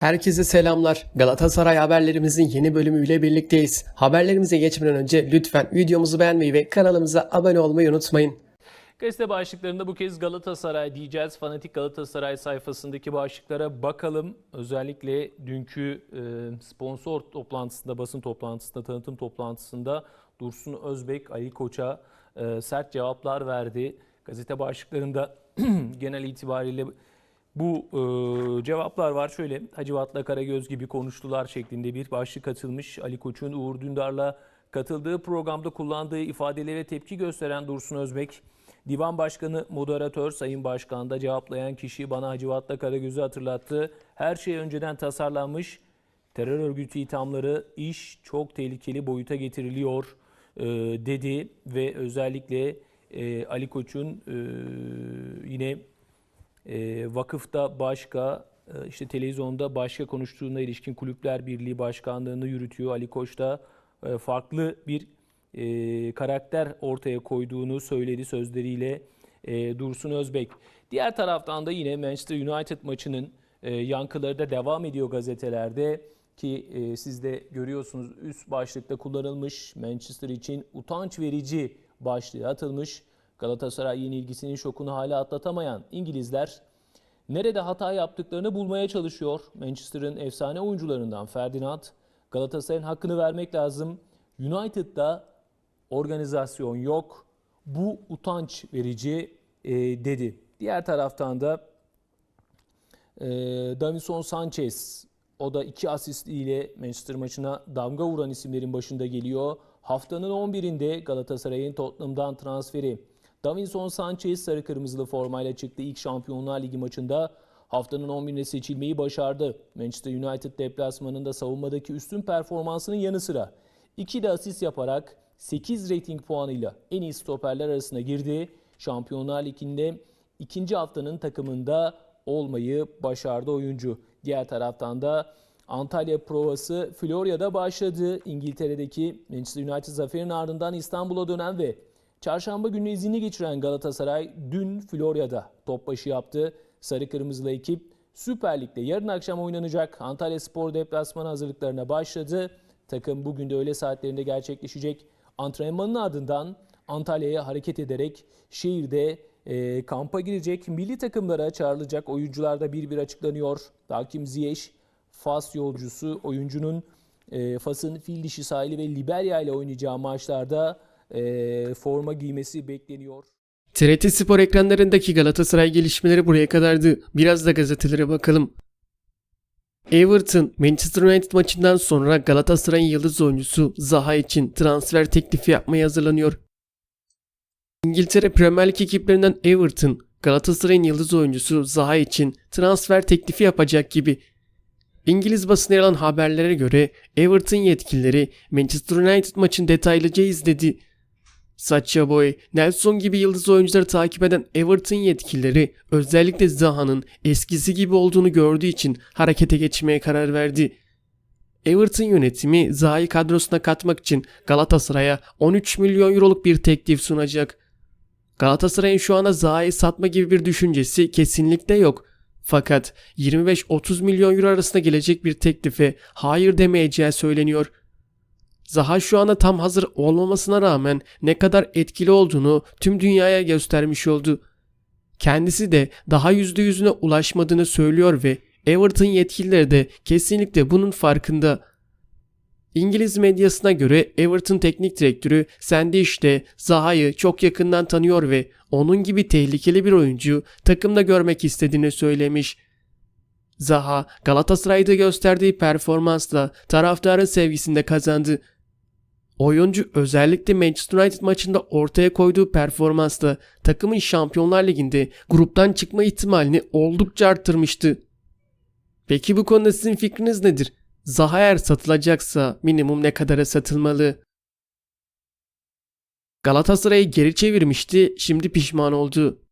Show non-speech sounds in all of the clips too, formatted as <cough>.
Herkese selamlar. Galatasaray haberlerimizin yeni bölümüyle birlikteyiz. Haberlerimize geçmeden önce lütfen videomuzu beğenmeyi ve kanalımıza abone olmayı unutmayın. Gazete başlıklarında bu kez Galatasaray diyeceğiz. Fanatik Galatasaray sayfasındaki başlıklara bakalım. Özellikle dünkü e, sponsor toplantısında, basın toplantısında, tanıtım toplantısında Dursun Özbek, Ali Koç'a e, sert cevaplar verdi. Gazete başlıklarında <clears throat> genel itibariyle bu e, cevaplar var. Şöyle Hacivat'la Karagöz gibi konuştular şeklinde bir başlık atılmış. Ali Koç'un Uğur Dündar'la katıldığı programda kullandığı ifadelere tepki gösteren Dursun Özbek, Divan Başkanı moderatör Sayın Başkan da cevaplayan kişi bana Hacivat'la Karagöz'ü hatırlattı. Her şey önceden tasarlanmış. Terör örgütü ithamları iş çok tehlikeli boyuta getiriliyor e, dedi ve özellikle e, Ali Koç'un e, yine e, vakıfta başka, e, işte televizyonda başka konuştuğuna ilişkin Kulüpler Birliği Başkanlığını yürütüyor. Ali Koç da e, farklı bir e, karakter ortaya koyduğunu söyledi sözleriyle Dursun Özbek. Diğer taraftan da yine Manchester United maçının e, yankıları da devam ediyor gazetelerde ki e, siz de görüyorsunuz üst başlıkta kullanılmış Manchester için utanç verici başlığı atılmış. Galatasaray yenilgisinin şokunu hala atlatamayan İngilizler nerede hata yaptıklarını bulmaya çalışıyor. Manchester'ın efsane oyuncularından Ferdinand, Galatasaray'ın hakkını vermek lazım. United'da organizasyon yok. Bu utanç verici e, dedi. Diğer taraftan da e, Davison Sanchez o da iki asistiyle Manchester maçına damga vuran isimlerin başında geliyor. Haftanın 11'inde Galatasaray'ın Tottenham'dan transferi. Davinson Sanchez sarı kırmızılı formayla çıktı ilk Şampiyonlar Ligi maçında. Haftanın 11'ine seçilmeyi başardı. Manchester United deplasmanında savunmadaki üstün performansının yanı sıra 2 de asist yaparak 8 rating puanıyla en iyi stoperler arasına girdi. Şampiyonlar Ligi'nde ikinci haftanın takımında olmayı başardı oyuncu. Diğer taraftan da Antalya provası Florya'da başladı. İngiltere'deki Manchester United zaferinin ardından İstanbul'a dönen ve çarşamba günü izinli geçiren Galatasaray dün Florya'da top başı yaptı. Sarı kırmızılı ekip Süper Lig'de yarın akşam oynanacak Antalya Spor deplasmanı hazırlıklarına başladı. Takım bugün de öğle saatlerinde gerçekleşecek antrenmanın ardından Antalya'ya hareket ederek şehirde e, kampa girecek. Milli takımlara çağrılacak oyuncular da bir bir açıklanıyor. Hakim Ziyech, Fas yolcusu oyuncunun e, Fas'ın fil sahili ve Liberya ile oynayacağı maçlarda e, forma giymesi bekleniyor. TRT Spor ekranlarındaki Galatasaray gelişmeleri buraya kadardı. Biraz da gazetelere bakalım. Everton, Manchester United maçından sonra Galatasaray'ın yıldız oyuncusu Zaha için transfer teklifi yapmaya hazırlanıyor. İngiltere Premier Lig ekiplerinden Everton, Galatasaray'ın yıldız oyuncusu Zaha için transfer teklifi yapacak gibi. İngiliz basına yer alan haberlere göre Everton yetkilileri Manchester United maçını detaylıca izledi. Sacha Boy, Nelson gibi yıldız oyuncuları takip eden Everton yetkilileri özellikle Zaha'nın eskisi gibi olduğunu gördüğü için harekete geçmeye karar verdi. Everton yönetimi Zaha'yı kadrosuna katmak için Galatasaray'a 13 milyon euroluk bir teklif sunacak. Galatasaray'ın şu anda Zaha'yı satma gibi bir düşüncesi kesinlikle yok. Fakat 25-30 milyon euro arasında gelecek bir teklife hayır demeyeceği söyleniyor. Zaha şu anda tam hazır olmamasına rağmen ne kadar etkili olduğunu tüm dünyaya göstermiş oldu. Kendisi de daha %100'üne ulaşmadığını söylüyor ve Everton yetkilileri de kesinlikle bunun farkında. İngiliz medyasına göre Everton teknik direktörü Sandy işte Zaha'yı çok yakından tanıyor ve onun gibi tehlikeli bir oyuncu takımda görmek istediğini söylemiş. Zaha Galatasaray'da gösterdiği performansla taraftarın sevgisinde kazandı. Oyuncu özellikle Manchester United maçında ortaya koyduğu performansla takımın Şampiyonlar Ligi'nde gruptan çıkma ihtimalini oldukça arttırmıştı. Peki bu konuda sizin fikriniz nedir? Zaha eğer satılacaksa minimum ne kadara satılmalı? Galatasaray'ı geri çevirmişti, şimdi pişman oldu.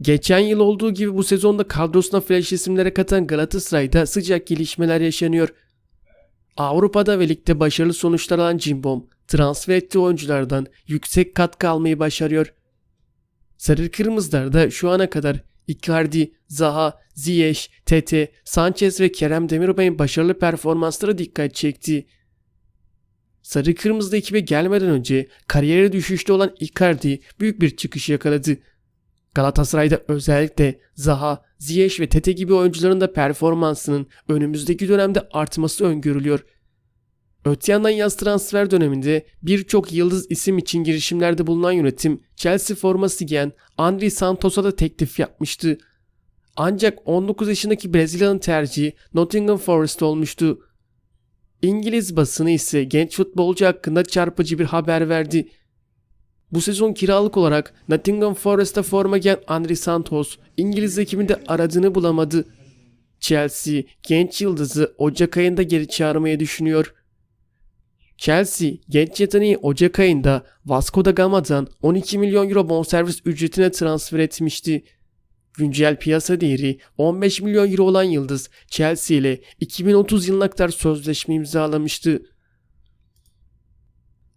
Geçen yıl olduğu gibi bu sezonda kadrosuna flash isimlere katan Galatasaray'da sıcak gelişmeler yaşanıyor. Avrupa'da ve ligde başarılı sonuçlar alan Cimbom, transfer ettiği oyunculardan yüksek katkı almayı başarıyor. Sarı Kırmızılar da şu ana kadar Icardi, Zaha, Ziyech, Tete, Sanchez ve Kerem Demirbay'ın başarılı performansları dikkat çekti. Sarı Kırmızılı ekibe gelmeden önce kariyeri düşüşte olan Icardi büyük bir çıkış yakaladı. Galatasaray'da özellikle Zaha, Ziyech ve Tete gibi oyuncuların da performansının önümüzdeki dönemde artması öngörülüyor. Öte yandan yaz transfer döneminde birçok yıldız isim için girişimlerde bulunan yönetim Chelsea forması giyen Andri Santos'a da teklif yapmıştı. Ancak 19 yaşındaki Brezilyalı tercihi Nottingham Forest olmuştu. İngiliz basını ise genç futbolcu hakkında çarpıcı bir haber verdi. Bu sezon kiralık olarak Nottingham Forest'ta forma giyen Andri Santos İngiliz ekibinde aradığını bulamadı. Chelsea genç yıldızı Ocak ayında geri çağırmayı düşünüyor. Chelsea genç yeteneği Ocak ayında Vasco da Gama'dan 12 milyon euro bonservis ücretine transfer etmişti. Güncel piyasa değeri 15 milyon euro olan yıldız Chelsea ile 2030 yılına kadar sözleşme imzalamıştı.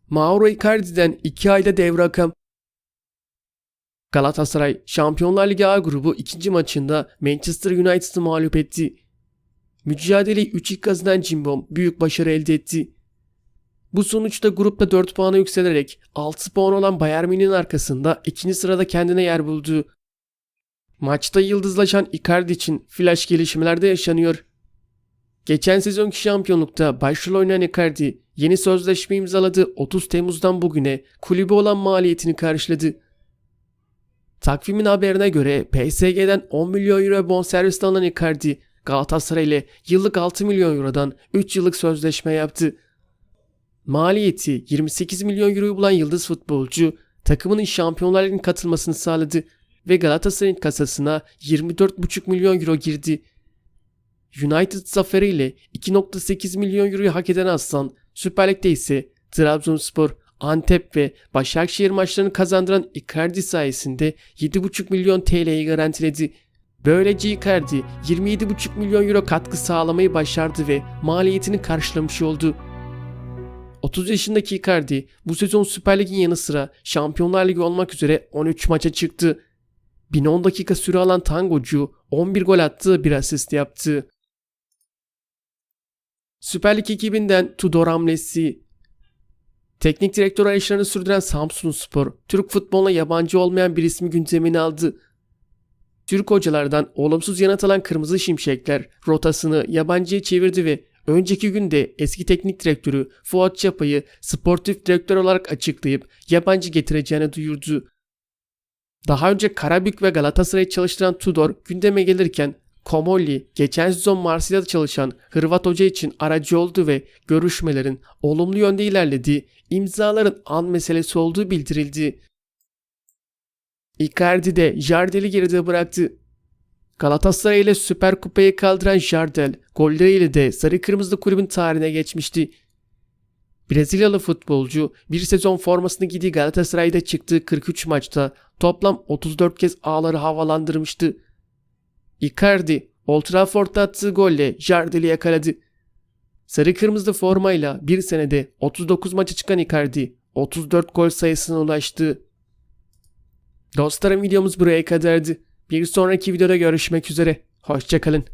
Mauro Icardi'den 2 ayda dev rakam. Galatasaray Şampiyonlar Ligi A grubu ikinci maçında Manchester United'ı mağlup etti. Mücadeleyi 3-2 kazanan Cimbom büyük başarı elde etti. Bu sonuçta grupta 4 puana yükselerek 6 puan olan Bayern Münih'in arkasında ikinci sırada kendine yer buldu. Maçta yıldızlaşan Icardi için flash gelişmeler de yaşanıyor. Geçen sezonki şampiyonlukta başrol oynayan Icardi yeni sözleşme imzaladı 30 Temmuz'dan bugüne kulübü olan maliyetini karşıladı. Takvimin haberine göre PSG'den 10 milyon euro bonservis alınan Icardi Galatasaray ile yıllık 6 milyon eurodan 3 yıllık sözleşme yaptı. Maliyeti 28 milyon euroyu bulan yıldız futbolcu takımının Şampiyonlar Ligi'ne katılmasını sağladı ve Galatasaray'ın kasasına 24,5 milyon euro girdi. United zaferiyle 2.8 milyon euroyu hak eden Aslan, Süper Lig'de ise Trabzonspor, Antep ve Başakşehir maçlarını kazandıran Icardi sayesinde 7,5 milyon TL'yi garantiledi. Böylece Icardi 27,5 milyon euro katkı sağlamayı başardı ve maliyetini karşılamış oldu. 30 yaşındaki Icardi bu sezon Süper Lig'in yanı sıra Şampiyonlar Ligi olmak üzere 13 maça çıktı. 1010 dakika süre alan tangocu 11 gol attı bir asist yaptı. Süper Lig ekibinden Tudor hamlesi. Teknik direktör arayışlarını sürdüren Samsun Spor, Türk futboluna yabancı olmayan bir ismi gündemine aldı. Türk hocalardan olumsuz yanıt alan Kırmızı Şimşekler rotasını yabancıya çevirdi ve önceki günde eski teknik direktörü Fuat Çapa'yı sportif direktör olarak açıklayıp yabancı getireceğini duyurdu. Daha önce Karabük ve Galatasaray'ı çalıştıran Tudor gündeme gelirken Komolli geçen sezon Marsilya'da çalışan Hırvat hoca için aracı oldu ve görüşmelerin olumlu yönde ilerlediği, imzaların an meselesi olduğu bildirildi. Icardi de Jardel'i geride bıraktı. Galatasaray ile Süper Kupayı kaldıran Jardel golleriyle de Sarı Kırmızılı kulübün tarihine geçmişti. Brezilyalı futbolcu bir sezon formasını giydiği Galatasaray'da çıktığı 43 maçta toplam 34 kez ağları havalandırmıştı. Icardi Old Trafford'da attığı golle Jardel'i yakaladı. Sarı kırmızı formayla bir senede 39 maça çıkan Icardi 34 gol sayısına ulaştı. Dostlarım videomuz buraya kadardı. Bir sonraki videoda görüşmek üzere. Hoşçakalın.